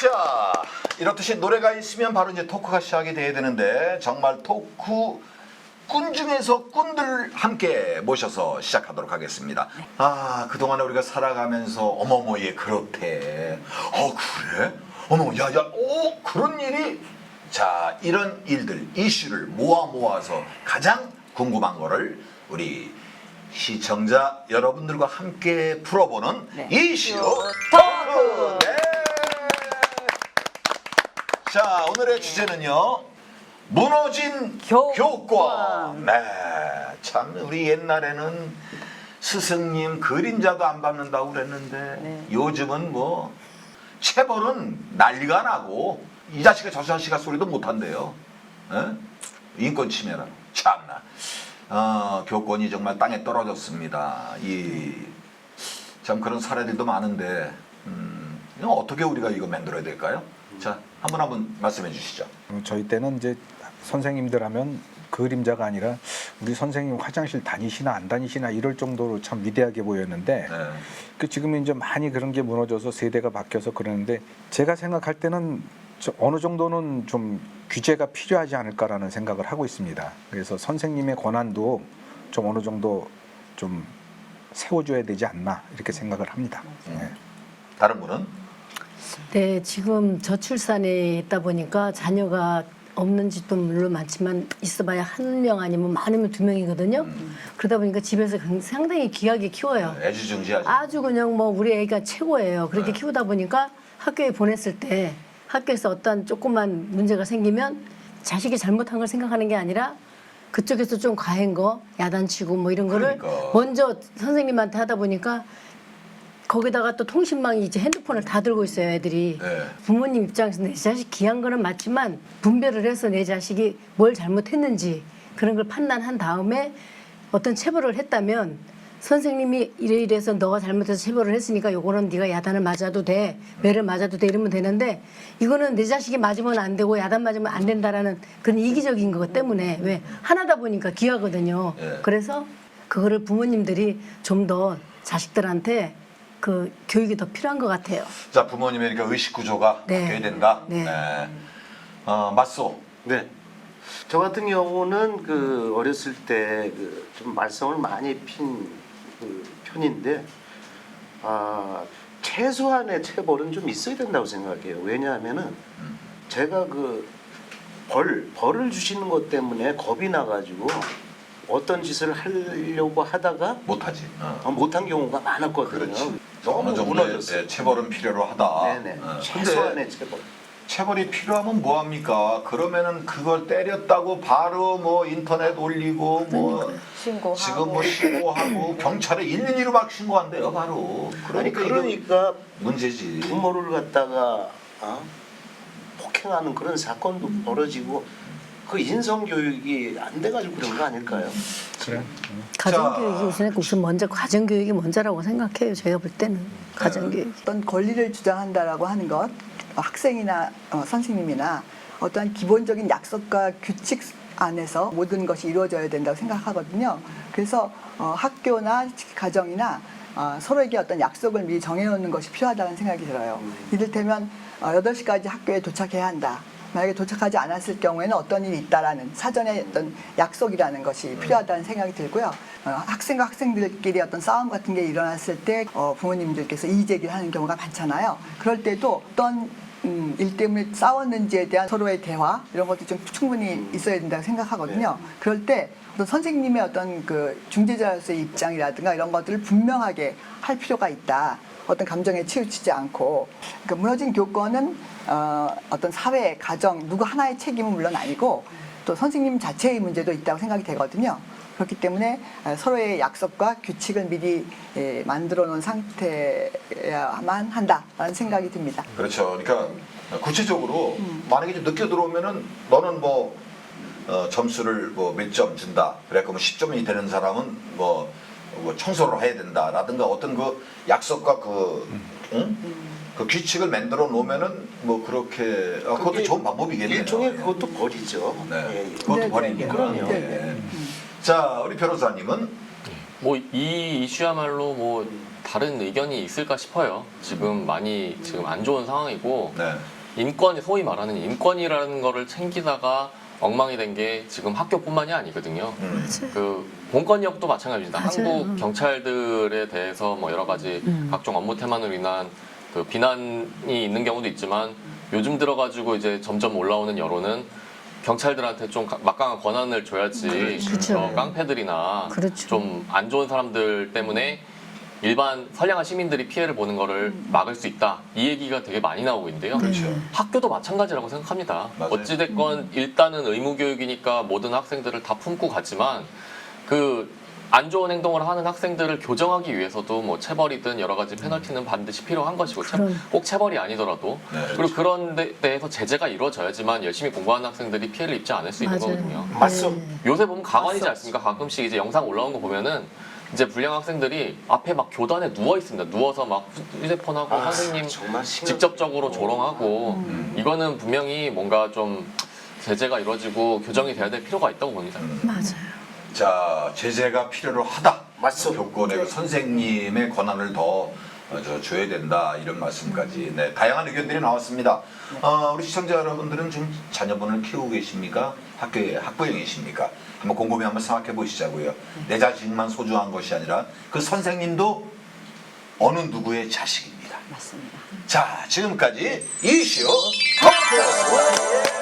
자, 이렇듯이 노래가 있으면 바로 이제 토크가 시작이 돼야 되는데 정말 토크 꾼 중에서 꾼들 함께 모셔서 시작하도록 하겠습니다. 아, 그동안에 우리가 살아가면서 어머머 얘 그렇대. 어, 그래? 어머, 야, 야, 오, 그런 일이 자, 이런 일들, 이슈를 모아 모아서 가장 궁금한 거를 우리 시청자 여러분들과 함께 풀어보는 네. 이슈 토크! 토크. 네. 자, 오늘의 주제는요. 무너진 교권. 교권. 네. 참 우리 옛날에는 스승님 그림자도 안 밟는다고 그랬는데 네. 요즘은 뭐 체벌은 난리가 나고 이 자식아 저 자식아 소리도 못 한대요. 예? 인권 침해라. 참나. 어, 교권이 정말 땅에 떨어졌습니다. 이 참 그런 사례들도 많은데 음, 이거 어떻게 우리가 이거 만들어야 될까요? 자, 한 분 한 분 말씀해 주시죠. 어, 저희 때는 이제 선생님들 하면 그림자가 아니라 우리 선생님 화장실 다니시나 안 다니시나 이럴 정도로 참 위대하게 보였는데 네. 그 지금 이제 많이 그런 게 무너져서 세대가 바뀌어서 그러는데 제가 생각할 때는 저 어느 정도는 좀 규제가 필요하지 않을까라는 생각을 하고 있습니다. 그래서 선생님의 권한도 좀 어느 정도 좀 세워줘야 되지 않나 이렇게 생각을 합니다. 네. 다른 분은 네, 지금 저출산에 있다 보니까 자녀가 없는 집도 물론 많지만 있어봐야 한 명 아니면 많으면 두 명이거든요. 그러다 보니까 집에서 상당히 귀하게 키워요. 애지중지하죠. 아주 그냥 뭐 우리 애가 최고예요. 그렇게 네. 키우다 보니까 학교에 보냈을 때 학교에서 어떤 조그만 문제가 생기면 자식이 잘못한 걸 생각하는 게 아니라 그쪽에서 좀 과한 거 야단치고 뭐 이런 거를 그러니까. 먼저 선생님한테 하다 보니까 거기다가 또 통신망이 이제 핸드폰을 다 들고 있어요 애들이 네. 부모님 입장에서 내 자식 귀한 거는 맞지만 분별을 해서 내 자식이 뭘 잘못했는지 그런 걸 판단한 다음에 어떤 체벌을 했다면 선생님이 이래 이래서 너가 잘못해서 체벌을 했으니까 요거는 네가 야단을 맞아도 돼 매를 맞아도 돼 이러면 되는데 이거는 내 자식이 맞으면 안 되고 야단 맞으면 안 된다라는 그런 이기적인 것 때문에 왜 하나다 보니까 귀하거든요 예. 그래서 그거를 부모님들이 좀 더 자식들한테 그 교육이 더 필요한 것 같아요. 자, 부모님의 그러니까 의식 구조가 네. 바뀌어야 된다. 네. 어, 맞소. 네. 저 같은 경우는 그 어렸을 때 그 좀 말썽을 많이 핀 그 편인데 아 최소한의 체벌은 좀 있어야 된다고 생각해요. 왜냐하면은 제가 그 벌 벌을 주시는 것 때문에 겁이 나가지고 어떤 짓을 하려고 하다가 못하지. 어. 어, 못한 경우가 많았거든요. 그렇지. 너무 어느 정도의 무너졌어요. 네, 체벌은 필요로 하다. 네네. 어. 근데 최소한의 체벌. 체벌이 필요하면 뭐 합니까? 그러면은 그걸 때렸다고 바로 뭐 인터넷 올리고 뭐 신고하고. 지금 뭐 신고하고 경찰에 112로 막 신고한대요, 바로. 아니 그러니까, 이거 그러니까 문제지. 부모를 갖다가 어? 폭행하는 그런 사건도 벌어지고 그 인성 교육이 안 돼가지고 그런 거 아닐까요? 그래. 가정교육이 우선 우선 먼저 가정교육이 먼저라고 생각해요. 제가 볼 때는 가정교육. 어떤 권리를 주장한다라고 하는 것, 어, 학생이나 어, 선생님이나 어떠한 기본적인 약속과 규칙 안에서 모든 것이 이루어져야 된다고 생각하거든요. 그래서 어, 학교나 가정이나 어, 서로에게 어떤 약속을 미리 정해놓는 것이 필요하다는 생각이 들어요. 이를테면 어, 8시까지 학교에 도착해야 한다. 만약에 도착하지 않았을 경우에는 어떤 일이 있다라는 사전에 어떤 약속이라는 것이 필요하다는 생각이 들고요. 어, 학생과 학생들끼리 어떤 싸움 같은 게 일어났을 때 어, 부모님들께서 이의 제기를 하는 경우가 많잖아요. 그럴 때도 어떤 음, 일 때문에 싸웠는지에 대한 서로의 대화 이런 것도 좀 충분히 있어야 된다고 생각하거든요. 그럴 때 어떤 선생님의 어떤 그 중재자로서의 입장이라든가 이런 것들을 분명하게 할 필요가 있다. 어떤 감정에 치우치지 않고 그러니까 무너진 교권은 어, 어떤 사회, 가정 누구 하나의 책임은 물론 아니고 또 선생님 자체의 문제도 있다고 생각이 되거든요. 그렇기 때문에 어, 서로의 약속과 규칙을 미리 예, 만들어 놓은 상태야만 한다라는 생각이 듭니다. 그렇죠. 그러니까 구체적으로 음. 만약에 좀 늦게 들어오면은 너는 뭐 어, 점수를 뭐 몇 점 준다. 그래 그러면 10점이 되는 사람은 뭐, 뭐 청소를 해야 된다라든가 어떤 그 약속과 그 응? 그 규칙을 만들어 놓으면은 뭐 그렇게 아, 그것도 좋은 방법이겠네요. 일종의 예. 그것도 벌이죠. 네. 예, 예. 그것도 네, 버리니까. 네, 그럼요. 예. 네, 네. 자, 우리 변호사님은 뭐 이 이슈야말로 뭐 다른 의견이 있을까 싶어요. 지금 많이 지금 안 좋은 상황이고 네. 인권이 소위 말하는 인권이라는 거를 챙기다가 엉망이 된 게 지금 학교뿐만이 아니거든요. 음. 그 공권력도 마찬가지입니다. 맞아요. 한국 경찰들에 대해서 뭐 여러 가지 음. 각종 업무 태만으로 인한 그 비난이 있는 경우도 있지만 요즘 들어가지고 이제 점점 올라오는 여론은 경찰들한테 좀 가- 막강한 권한을 줘야지 그렇죠. 저 깡패들이나 그렇죠. 좀 안 좋은 사람들 때문에 일반 선량한 시민들이 피해를 보는 거를 막을 수 있다 이 얘기가 되게 많이 나오고 있는데요. 그렇죠. 학교도 마찬가지라고 생각합니다. 맞아요. 어찌됐건 일단은 의무 교육이니까 모든 학생들을 다 품고 가지만 그 안 좋은 행동을 하는 학생들을 교정하기 위해서도 뭐 체벌이든 여러 가지 페널티는 반드시 필요한 것이고 체- 그럼. 꼭 체벌이 아니더라도 네. 그리고 그런 데 대해서 제재가 이루어져야지만 열심히 공부하는 학생들이 피해를 입지 않을 수 있는 맞아요. 거거든요. 맞소. 네. 요새 보면 가관이지 않습니까? 가끔씩 이제 영상 올라온 거 보면은 이제 불량 학생들이 앞에 막 교단에 누워 있습니다. 누워서 막 휴대폰하고 아, 선생님 정말 직접적으로 조롱하고 이거는 분명히 뭔가 좀 제재가 이루어지고 교정이 돼야 될 필요가 있다고 봅니다. 맞아요. 자 제재가 필요로 하다. 맞소. 교권의 그 선생님의 권한을 더 어, 저, 줘야 된다 이런 말씀까지 네, 다양한 의견들이 나왔습니다. 어, 우리 시청자 여러분들은 지금 자녀분을 키우고 계십니까? 학교에 학부형이십니까? 한번 곰곰이 한번 생각해 보시자고요. 내 자식만 소중한 것이 아니라 그 선생님도 어느 누구의 자식입니다. 맞습니다. 자 지금까지 이슈 톡크였습니다.